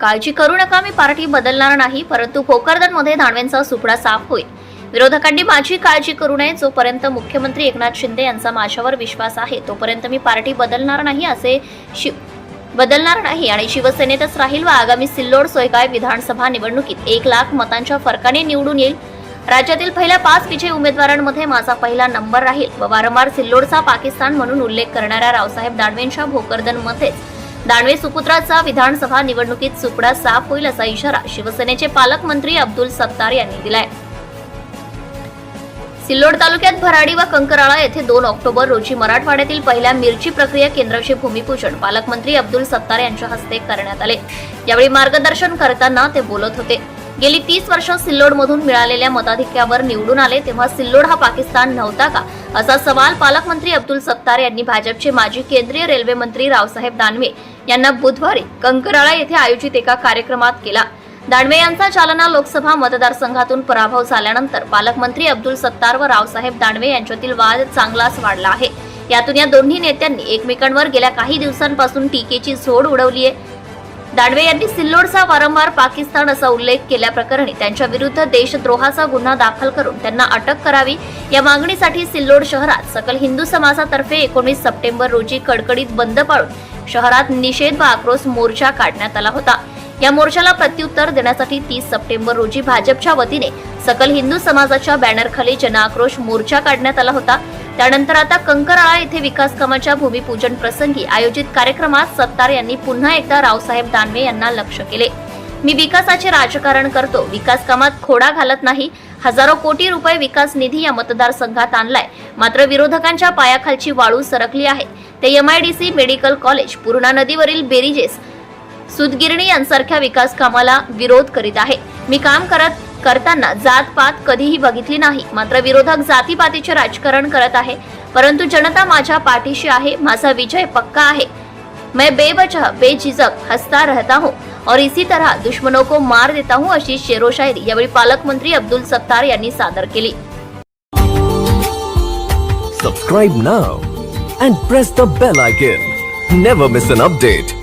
काळजी करू नका मी पार्टी बदलणार नाही परंतु भोकरदनमध्ये दानवेंचा सुपडा साफ होईल. विरोधकांनी माझी काळजी करू नये जोपर्यंत मुख्यमंत्री एकनाथ शिंदे यांचा माझ्यावर विश्वास आहे तोपर्यंत मी पार्टी बदलणार नाही असे शिव बदलणार नाही. आणि शिवसेनेतच राहील व आगामी सिल्लोड सोयगाव विधानसभा निवडणुकीत एक लाख मतांच्या फरकाने निवडून येईल. राज्यातील पहिल्या पाच विजय उमेदवारांमध्ये माझा पहिला नंबर राहील व वारंवार सिल्लोडचा पाकिस्तान म्हणून उल्लेख करणाऱ्या रावसाहेब दानवेंच्या भोकरदनमध्येच दानवे सुपुत्राचा विधानसभा निवडणुकीत सुपडा साफ होईल असा इशारा शिवसेनेचे पालकमंत्री अब्दुल सत्तार यांनी दिलाय. सिल्लोड तालुक्यात भराडी व कंकराळा येथे दोन ऑक्टोबर रोजी मराठवाड्यातील पहिल्या मिरची प्रक्रिया केंद्राचे भूमिपूजन पालकमंत्री अब्दुल सत्तार यांच्या हस्ते करण्यात आले. यावेळी मार्गदर्शन करताना ते बोलत होते. गेली तीस वर्ष सिल्लोडमधून मिळालेल्या मताधिक्यावर निवडून आले तेव्हा सिल्लोड हा पाकिस्तान नव्हता का? असा सवाल पालकमंत्री अब्दुल सत्तार यांनी भाजपचे माजी केंद्रीय रेल्वे मंत्री रावसाहेब दानवे यांना बुधवारी कंकराळा येथे आयोजित एका कार्यक्रमात केला. दानवे यांचा जालना लोकसभा मतदारसंघातून पराभव झाल्यानंतर पालकमंत्री अब्दुल सत्तार व रावसाहेब दानवे यांच्यातील वाद चांगलाच वाढला आहे. यातून या दोन्ही नेत्यांनी एकमेकांवर गेल्या काही दिवसांपासून टीकेची झोड उडवली आहे दानवे यांनी सिल्लोडचा वारंवार पाकिस्तान असा उल्लेख केल्याप्रकरणी त्यांच्या विरुद्ध देशद्रोहाचा गुन्हा दाखल करून त्यांना अटक करावी या मागणीसाठी सिल्लोड शहरात सकल हिंदू समाजातर्फे एकोणीस सप्टेंबर रोजी कडकडीत बंद पाळून शहरात निषेध व आक्रोश मोर्चा काढण्यात आला होता. या मोर्चाला प्रत्युत्तर देण्यासाठी तीस सप्टेंबर रोजी भाजपच्या वतीने सकल हिंदू समाजाच्या बॅनरखाली जनआक्रोश मोर्चा काढण्यात आला होता. त्यानंतर आता कंकराळा येथे विकास कामाच्या भूमिपूजन प्रसंगी आयोजित कार्यक्रमात सत्तार यांनी पुन्हा एकदा रावसाहेब दानवे यांना लक्ष केले. मी विकासाचे राजकारण करतो. विकास कामात खोडा घालत नाही. हजारो कोटी रुपये विकास निधी या मतदारसंघात आणलाय. मात्र विरोधकांच्या पायाखालची वाळू सरकली आहे. ते एमआयडीसी मेडिकल कॉलेज पूर्णा नदीवरील बेरिजेस सुतगिरणी यांसारख्या विकास कामाला विरोध करीत आहे. मी काम करत करताना जात पात कधीही बघितली नाही. मात्र विरोधक जातीपातीचे राजकारण करत आहे. परंतु जनता माझ्या पाठीशी आहे. माझा विजय पक्का आहे. मैं बेवजह बेझिझक हसता रहता हूँ और इसी तरह दुश्मनों को मार देता हूँ अशी शेरोशायरी यावेळी पालकमंत्री अब्दुल सत्तार यांनी सादर केली. Subscribe now and press the bell icon never miss an update